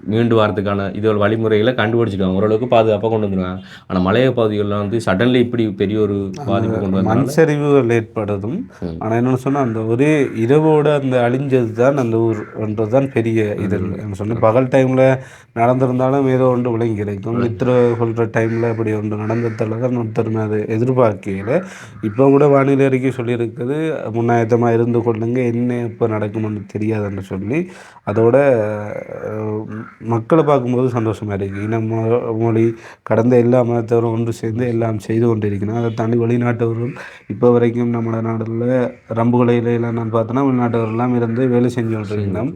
மீண்டு வரதுக்கான இதோட வழிமுறைகளை கண்டுபிடிச்சிடுவாங்க ஓரளவுக்கு பாதுகாப்பாக கொண்டு வந்துடுவாங்க ஆனால் மலைய பகுதிகளில் வந்து சடன்லி இப்படி பெரிய ஒரு பாதிப்பு கொண்டு மண் வந்தாங்க சரிவுகள் ஏற்படுதும் ஆனால் என்னென்னு சொன்னால் அந்த ஒரே இரவோட அந்த அழிஞ்சது தான் அந்த ஊர்ன்றது தான் பெரிய இது என்ன சொன்ன பகல் டைமில் நடந்திருந்தாலும் ஏதோ ஒன்று விளங்கி கிடைக்கும் நித்திர கொள்கிற டைமில் அப்படி ஒன்று நடந்ததால தான் ஒருத்தருமே அது எதிர்பார்க்கையில் இப்போ கூட வானிலை அறிக்கை சொல்லியிருக்குது. முன்னாயத்தமாக இருந்து கொள்ளுங்க என்ன எப்போ நடக்கும்னு தெரியாதுன்னு சொல்லி அதோட மக்களை பார்க்கும்போது சந்தோஷமா இருக்குது இன மொ- மொழி கடந்த எல்லா மதத்தவரும் ஒன்று சேர்ந்து எல்லாம் செய்து கொண்டிருக்கணும் அதை தாண்டி வெளிநாட்டவர்கள் இப்போ வரைக்கும் நம்ம நாடுல ரம்புகளையில எல்லாம் நான் பார்த்தோன்னா வெளிநாட்டவர்கள்லாம் இருந்து வேலை செஞ்சு கொண்டிருக்கணும்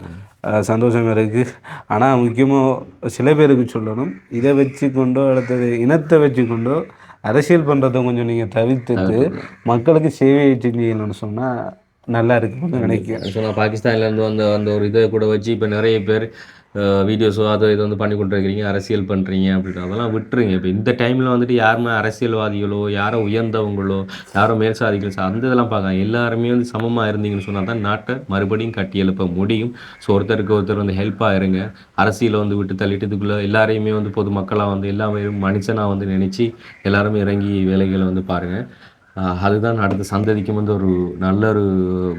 அஹ், சந்தோஷம் இருக்குது ஆனால் முக்கியமாக சில பேருக்கு சொல்லணும் இதை வச்சு கொண்டோ அடுத்தது இனத்தை வச்சு கொண்டோ அரசியல் பண்ணுறதை கொஞ்சம் நீங்கள் தவிர்த்துட்டு மக்களுக்கு சேவை செஞ்சீங்கன்னு சொன்னால் நல்லா இருக்கும்னு நினைக்கிறேன். பாகிஸ்தான்லேருந்து வந்த அந்த ஒரு இதை கூட வச்சு இப்போ நிறைய பேர் வீடியோஸோ அதை இதை வந்து பண்ணி கொண்டிருக்கிறீங்க அரசியல் பண்ணுறீங்க அப்படின்னு அதெல்லாம் விட்டுருங்க. இப்போ இந்த டைமில் வந்துட்டு யாருமே அரசியல்வாதிகளோ யாரோ உயர்ந்தவங்களோ யாரோ மேல்சாதிகள் சா- அந்த இதெல்லாம் பார்க்காங்க. எல்லாருமே வந்து சமமாக இருந்தீங்கன்னு சொன்னால் தான் நாட்டை மறுபடியும் கட்டி எழுப்ப முடியும். ஸோ ஒருத்தருக்கு ஒருத்தர் வந்து ஹெல்ப்பாக இருங்க. அரசியலை வந்து விட்டு தள்ளிட்டு இதுக்குள்ளே எல்லாரையுமே வந்து பொதுமக்களாக வந்து எல்லாமே மனுஷனாக வந்து நினச்சி எல்லாருமே இறங்கி வேலைகளை வந்து பாருங்கள் அதுதான் அடுத்த சந்ததிக்கும் வந்து ஒரு நல்ல ஒரு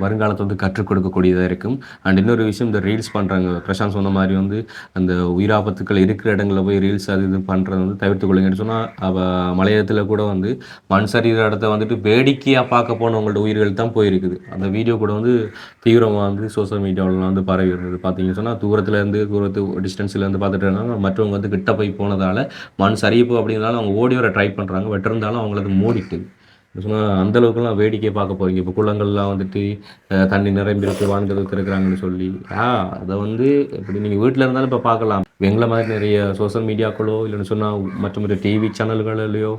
வருங்காலத்தை வந்து கற்றுக் கொடுக்கக்கூடியதாக இருக்கும். அண்ட் இன்னொரு விஷயம் இந்த ரீல்ஸ் பண்ணுறாங்க பிரசாந்த் சொன்ன மாதிரி வந்து அந்த உயிராபத்துக்கள் இருக்கிற இடங்களில் போய் ரீல்ஸ் அது இது பண்ணுறது வந்து தவிர்த்து கொள்ளுங்கன்னு சொன்னால் அவள் மலையத்தில் கூட வந்து மண் சரிகிற இடத்த வந்துட்டு வேடிக்கையாக பார்க்க போனவங்களோட உயிர்கள் தான் போயிருக்குது. அந்த வீடியோ கூட வந்து தீவிரமாக வந்து சோஷியல் மீடியாவில் வந்து பரவி இருந்தது. பார்த்தீங்கன்னு சொன்னால் தூரத்துலேருந்து தூரத்து டிஸ்டன்ஸ்லேருந்து பார்த்துட்டு இருந்தாங்க. மற்றவங்க வந்து கிட்ட போய் போனதால் மண் சரிப்பு அப்படிங்கிறதால அவங்க ஓடி வர ட்ரை பண்ணுறாங்க வெட்டிருந்தாலும் அவங்கள அது மூடிட்டு சொன்னால் அந்த அளவுக்குலாம் வேடிக்கை பார்க்க போறீங்க. இப்போ குளங்கள்லாம் வந்துட்டு தண்ணி நிரம்பி இருக்கு இருக்கிறாங்கன்னு சொல்லி. ஆ அதை வந்து இப்படி நீங்கள் வீட்டில் இருந்தாலும் இப்போ பார்க்கலாம். எங்களை மாதிரி நிறைய சோஷியல் மீடியாக்களோ இல்லைன்னு சொன்னால் மற்ற மற்ற டிவி சேனல்களிலையோ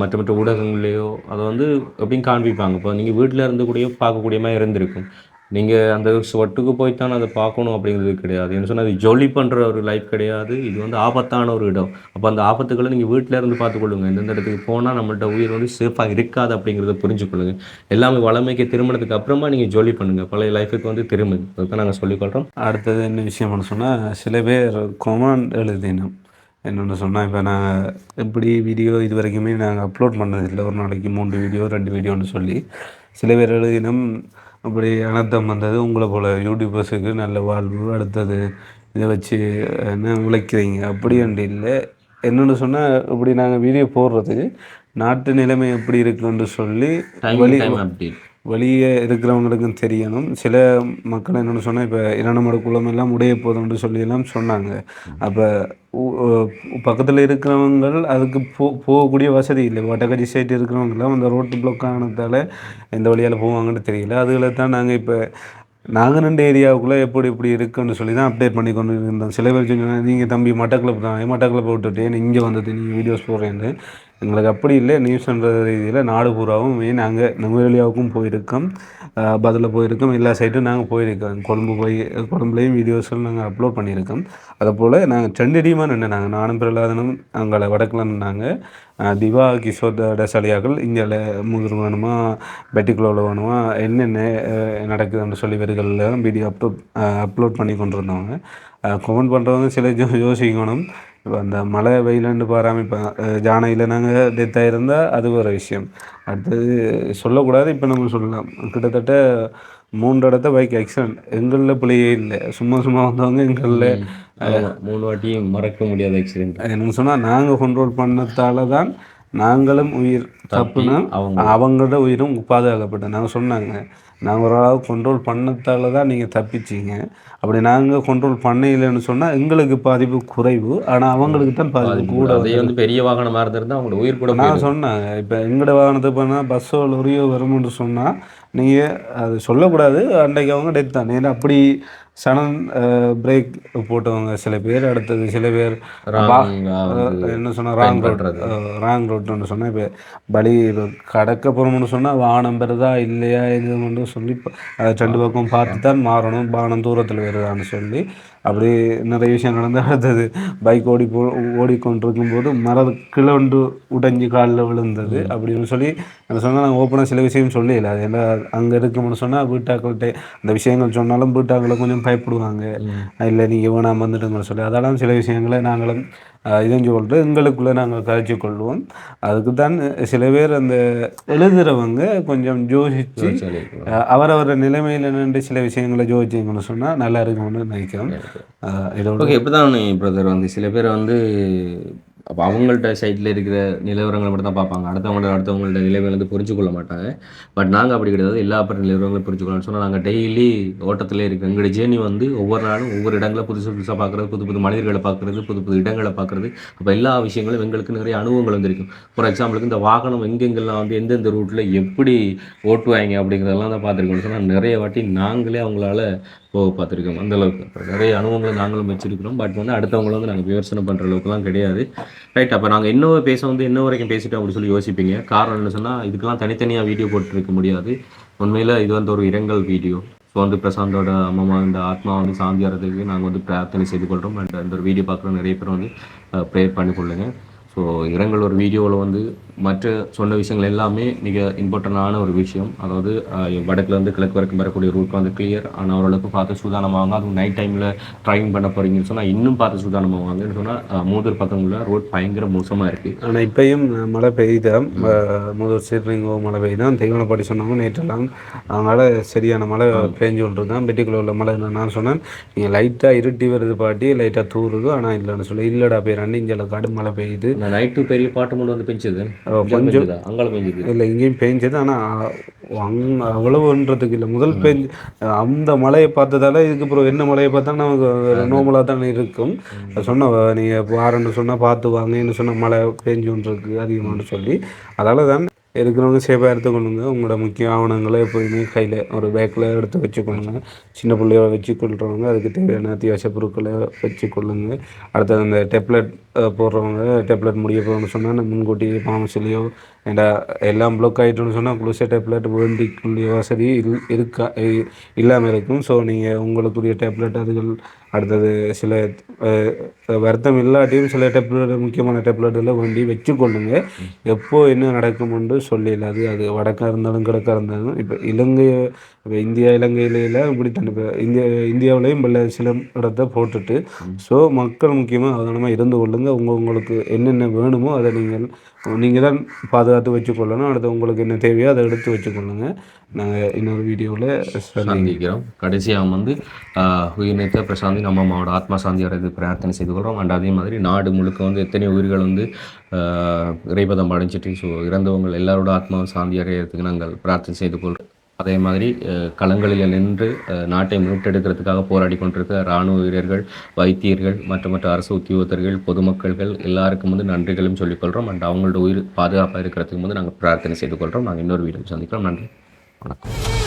மற்ற மற்ற ஊடகங்களிலேயோ அதை வந்து எப்படின்னு காண்பிப்பாங்க. இப்போ நீங்கள் வீட்டில் இருந்து கூடயோ பார்க்கக்கூடிய மாதிரி இருந்திருக்கும். நீங்கள் அந்த சொட்டுக்கு போய் தான் அதை பார்க்கணும் அப்படிங்கிறது கிடையாது. என்ன சொன்னால் அது ஜொலி பண்ணுற ஒரு லைஃப் கிடையாது. இது வந்து ஆபத்தான ஒரு இடம். அப்போ அந்த ஆபத்துக்களை நீங்கள் வீட்டில் இருந்து பார்த்துக்கொள்ளுங்க. எந்தெந்த இடத்துக்கு போனால் நம்மள்ட்ட உயிர் வந்து சேஃபாக இருக்காது அப்படிங்கிறத புரிஞ்சுக்கொள்ளுங்க. எல்லாமே வளமைக்கு திருமணத்துக்கு அப்புறமா நீங்கள் ஜொலி பண்ணுங்கள் பழைய லைஃபுக்கு வந்து திரும்புங்க. அதுதான் நாங்கள் சொல்லிக்கொள்கிறோம் அடுத்தது என்ன விஷயம்னு சொன்னால் சில பேர் கொமாண்ட் எழுதினோம். என்னென்னு சொன்னால் இப்போ நாங்கள் எப்படி வீடியோ இது வரைக்குமே நாங்கள் அப்லோட் பண்ணதில்லை. ஒரு நாளைக்கு மூன்று வீடியோ ரெண்டு வீடியோன்னு சொல்லி சில பேர் எழுதினோம். அப்படி அனர்த்தம் வந்தது. உங்களை போல் யூடியூபர்ஸுக்கு நல்ல வாழ்வு அடுத்தது இதை வச்சு என்ன உழைக்கிறீங்க? அப்படி ஒன்று இல்லை. என்னென்னு சொன்னால் இப்படி நாங்கள் வீடியோ போடுறதுக்கு நாட்டு நிலைமை எப்படி இருக்குன்னு சொல்லி வெளி வெளியே இருக்கிறவங்களுக்கும் தெரியணும். சில மக்கள் என்னென்னு சொன்னால் இப்போ இரணமோட குளம் எல்லாம் உடைய போதும்னு சொல்லியெல்லாம் சொன்னாங்க. அப்போ பக்கத்தில் இருக்கிறவங்கள் அதுக்கு போ போகக்கூடிய வசதி இல்லை. வட்டக்கச்சி சைடு இருக்கிறவங்கெல்லாம் அந்த ரோட்டு பிளாக் ஆனதால் எந்த வழியால் போவாங்கன்னு தெரியல. அதுகளை தான் நாங்கள் இப்போ நாங்கள் ரெண்டு ஏரியாவுக்குள்ளே எப்படி இப்படி இருக்குன்னு சொல்லி தான் அப்டேட் பண்ணி கொண்டு இருந்தோம் சில பேர் சொன்னாங்க நீங்கள் தம்பி மட்டக்கிளப்பு தான். மட்டக்கிளப்பு விட்டுட்டு இங்கே வந்துட்டு நீங்கள் வீடியோஸ் போடுறேன்னு. எங்களுக்கு அப்படி இல்லை. நியூஸ்ன்ற ரீதியில் நாடு பூராவும் மெயின் அங்கே நுவரெலியாவுக்கும் போயிருக்கோம். பதில் போயிருக்கோம். எல்லா சைட்டும் நாங்கள் போயிருக்கோம். கொழும்பு போய் கொழும்புலேயும் வீடியோஸ்லாம் நாங்கள் அப்லோட் பண்ணியிருக்கோம். அதை போல் நாங்கள் செண்டடியமாக நின்று நாங்கள் நானும் பிரலாதனும் அங்கே வடக்கில் நின்னாங்க. திவா கிஷோர் டசாலியாக்கள் இங்கே முதிர் வேணுமா பெட்டிக்குள்ள வேணுமா என்னென்ன நடக்குதுன்னு சொல்லி வரிகளில் வீடியோ அப்லோட் அப்லோட் பண்ணி கொண்டு இருந்தவங்க கமெண்ட் பண்ணுறவங்க சில யோ யோசிக்கணும். இப்போ அந்த மழை வெயிலண்டு பாராமல் இப்போ ஜானையில் நாங்கள் டெத் ஆகிருந்தால் அது ஒரு விஷயம். அடுத்தது சொல்லக்கூடாது இப்போ நம்ம சொல்லலாம். கிட்டத்தட்ட மூன்று இடத்த பைக் ஆக்சிடென்ட் எங்களில் பிள்ளையே இல்லை. சும்மா சும்மா வந்தவங்க எங்களில் மூணு வாட்டியும் மறக்க முடியாத ஆக்சிடென்ட் என்னன்னு சொன்னால் நாங்கள் கண்ட்ரோல் பண்ணதால தான் நாங்களும் உயிர் தப்புனா அவங்க. அவங்களோட உயிரும் பாதுகாக்கப்பட்டது நாங்கள் சொன்னாங்க நாங்கள் ஒரு அளவு கண்ட்ரோல் பண்ணதால தான் நீங்கள் தப்பிச்சீங்க. அப்படி நாங்கள் கண்ட்ரோல் பண்ணலைன்னு சொன்னால் எங்களுக்கு பாதிப்பு குறைவு. ஆனால் அவங்களுக்கு தான் பாதிப்பு கூட வந்து பெரிய வாகனமாக இருந்திருந்தா அவங்களோட உயிர் கூட நான் சொன்னேன் இப்போ எங்களோட வாகனத்தை பண்ணால் பஸ்ஸோ லொரியோ வரும்னு சொன்னால் நீங்கள் அது சொல்லக்கூடாது. அன்றைக்கு அவங்க டெத் தான். நேரம் அப்படி சடன் பிரேக் போட்டவங்க சில பேர் அடுத்தது சில பேர் என்ன சொன்னால் ராங் ரோட் ராங் ரோட்னு சொன்னால் இப்போ பலி கடக்க போகிறோம்னு சொன்னால் வாகனம் பெறுதா இல்லையா விஷயங்களை சொல்லி அதை ரெண்டு பக்கம் பார்த்து தான் மாறணும் பானம் தூரத்தில் வருதான்னு சொல்லி அப்படி நிறைய விஷயம் நடந்து அடுத்தது பைக் ஓடி போ ஓடிக்கொண்டிருக்கும் போது மர கிளண்டு உடைஞ்சு காலில் விழுந்தது அப்படின்னு சொல்லி நான் சொன்னால் நாங்கள் ஓப்பனாக சில விஷயம் சொல்லல அது என்ன அங்கே இருக்கும்னு சொன்னால் வீட்டாக்கள்கிட்ட அந்த விஷயங்கள் சொன்னாலும் வீட்டாக்களை கொஞ்சம் பயப்படுவாங்க. இல்லை நீங்கள் வேணாம் வந்துடுங்கன்னு சொல்லி. அதெல்லாம் சில விஷயங்களை நாங்களும் இதஞ்சு கொண்டு எங்களுக்குள்ளே நாங்கள் கதைச்சு கொள்வோம். அதுக்கு தான் சில பேர் அந்த எழுதுறவங்க கொஞ்சம் யோசிச்சு அவரவர் நிலைமையில் நின்று சில விஷயங்களை யோசிச்சிங்கன்னு சொன்னால் நல்லா இருக்கும்னு நினைக்கிறோம். இதோட ஓகே இப்போ தான் பிரதர் வந்து சில பேர் வந்து அப்போ அவங்கள்ட்ட சைட்டில் இருக்கிற நிலவரங்களை மட்டும் தான் பார்ப்பாங்க. அடுத்தவங்கள்ட்ட அடுத்தவங்கள்ட்ட நிலைமை வந்து புரிஞ்சு கொள்ள மாட்டாங்க. பட் நாங்கள் அப்படி கிடையாது. எல்லா அப்புறம் நிலவரங்களும் புரிஞ்சுக்கலாம்னு சொன்னால் நாங்கள் டெய்லி ஓட்டத்திலே இருக்கோம் எங்களுடைய ஜேர்னி வந்து ஒவ்வொரு நாளும் ஒவ்வொரு இடங்களை புதுசு புதுசாக பார்க்குறது புது புது மனிதர்களை பார்க்குறது புது புது இடங்களை பார்க்குறது. அப்போ எல்லா விஷயங்களும் எங்களுக்கு நிறைய அனுபவங்கள் வந்து இருக்கும் ஃபார் எக்ஸாம்பிளுக்கு இந்த வாகனம் எங்கெங்கெல்லாம் வந்து எந்தெந்த ரூட்டில் எப்படி ஓட்டுவாங்க அப்படிங்கிறதெல்லாம் தான் பார்த்துருக்கோம்னு சொன்னால் நிறைய வாட்டி நாங்களே அவங்களால போக பார்த்துருக்கோம். அந்த அளவுக்கு. அப்புறம் நிறைய அனுபவங்களை நாங்களும் வச்சிருக்கிறோம். பட் வந்து அடுத்தவங்கள வந்து நாங்கள் விமர்சனம் பண்ணுற அளவுக்குலாம் கிடையாது. ரைட் அப்போ நாங்கள் இன்னும் பேச வந்து இன்ன வரைக்கும் பேசிட்டோம் அப்படி சொல்லி யோசிப்பீங்க. காரணம் என்ன சொன்னால் இதுக்கெல்லாம் தனித்தனியாக வீடியோ போட்டுருக்க முடியாது. உண்மையில் இது வந்து ஒரு இரங்கல் வீடியோ ஸோ வந்து பிரசாந்தோட அம்மா இந்த ஆத்மா வந்து சாந்தி ஆகிறதுக்கு நாங்கள் வந்து பிரார்த்தனை செய்து கொள்கிறோம் அண்ட் அந்த ஒரு வீடியோ பார்க்குற நிறைய பேர் வந்து ப்ரேயர் பண்ணி கொள்ளுங்கள் ஸோ இரங்கல் ஒரு வீடியோவில் வந்து மற்ற சொன்ன விஷயங்கள் எல்லாமே மிக இம்பார்ட்டண்டான ஒரு விஷயம். அதாவது வடக்குலேருந்து கிழக்கு வரைக்கும் வரக்கூடிய ரூட் வந்து கிளியர் ஆனால் ஓரளவுக்கு பார்த்து சூதானமாவாங்க. அதுவும் நைட் டைமில் ட்ரைவிங் பண்ண போகிறீங்கன்னு சொன்னால் இன்னும் பார்த்து சூதானமாவாங்கன்னு சொன்னால் மூதூர் பக்கங்களில் ரோட் பயங்கர மோசமாக இருக்குது ஆனால் இப்பயும் மழை பெய்தான் முதல் சீர்லிங்கோ மழை பெய்தான் தெய்வனப்பாடி சொன்னாங்க நேற்றெல்லாம். அதனால சரியான மழை பெஞ்சு தான் பெட்டிக்குள்ள உள்ள மழை. நான் சொன்னேன். நீங்கள் லைட்டாக இருட்டி வருது பாட்டி லைட்டாக தூருது. ஆனால் இல்லைன்னு சொல்லி இல்லைடா பேர் அண்ணி இங்கே கடும் மழை பெய்யுது. நைட்டு பெரிய பாட்டு மட்டும் வந்து பெஞ்சது. கொஞ்சம். அங்கால பெஞ்சது. இல்லை இங்கேயும் பெஞ்சது. ஆனால் அங் அவ்வளவுன்றதுக்கு இல்லை. முதல் பெஞ்சு அந்த மழையை பார்த்ததால இதுக்கு அப்புறம் என்ன மழையை பார்த்தா நமக்கு நோமலாக தானே இருக்கும். சொன்ன நீங்கள் வாரன்னு சொன்னால் பார்த்து வாங்கன்னு சொன்ன மழை பெஞ்சுன்றிருக்கு அதிகமானு சொல்லி. அதால தான் இருக்கிறவங்க சேஃபாக எடுத்துக்கொள்ளுங்க உங்களோட முக்கிய ஆவணங்களை எப்போதுமே கையில் ஒரு பேக்கில் எடுத்து வச்சுக்கொள்ளுங்க. சின்ன பிள்ளைய வச்சுக்கொள்கிறவங்க அதுக்கு தேவையான அத்தியாவசிய பொருட்களை வச்சுக்கொள்ளுங்க அடுத்தது அந்த டெப்லெட் போடுறவங்க டெப்லெட் முடிய போகணும்னு சொன்னால் முன்கூட்டி பாமசிலையோ ஏண்டா எல்லாம் ப்ளாக் ஆகிட்டோன்னு சொன்னால் குளிச்ச டேப்லெட் வேண்டிக்குரிய வசதி இல் இருக்கா இல்லாமல் இருக்கும். ஸோ நீங்கள் உங்களுக்குரிய டேப்லெட் அதுகள் அடுத்தது சில வருத்தம் இல்லாட்டியும் சில டேப்லெட் முக்கியமான டேப்லெட்டுகளை வேண்டி வச்சுக்கொள்ளுங்க. எப்போது என்ன நடக்கும்னு சொல்லிடலாது அது வடக்காக இருந்தாலும் கிழக்காக இருந்தாலும் இப்போ இலங்கை இப்போ இந்தியா இலங்கையில இப்படி தான் இந்தியா இந்தியாவிலையும் பல சில இடத்த போட்டுட்டு ஸோ மக்கள் முக்கியமாக அவதானமாக இருந்து கொள்ளுங்க. உங்கள் உங்களுக்கு என்னென்ன வேணுமோ அதை நீங்கள் நீங்கள் தான் பாதுகாத்து வச்சுக்கொள்ளணும். அடுத்து உங்களுக்கு என்ன தேவையோ அதை எடுத்து வச்சுக்கொள்ளுங்க. நாங்கள் இன்னொரு வீடியோவில் சந்திக்கிறோம். கடைசியாக வந்து உயிர்நீத்த பிரசாந்தி நம்ம அம்மாவோட ஆத்மா சாந்தி அடைந்து பிரார்த்தனை செய்து கொள்கிறோம் அண்ட் அதே மாதிரி நாடு முழுக்க வந்து எத்தனை உயிர்கள் வந்து இறைபதம் அடைஞ்சிட்டு ஸோ இறந்தவங்க எல்லாரோட ஆத்மாவும் சாந்தி அடையிறதுக்கு நாங்கள் பிரார்த்தனை செய்து கொள்கிறோம் அதே மாதிரி களங்களில் நின்று நாட்டை மீட்டெடுக்கிறதுக்காக போராடி கொண்டிருக்க இராணுவ வீரர்கள் வைத்தியர்கள் மற்ற மற்ற அரசு உத்தியோகத்தர்கள் பொதுமக்கள்கள் எல்லாருக்கும் வந்து நன்றிகளும் சொல்லிக்கொள்கிறோம் அண்ட் அவங்களோட உயிர் பாதுகாப்பாக இருக்கிறதுக்கு வந்து நாங்கள் பிரார்த்தனை செய்து கொள்கிறோம் நாங்கள் இன்னொரு வீடியோ சந்திக்கிறோம். நன்றி. வணக்கம்.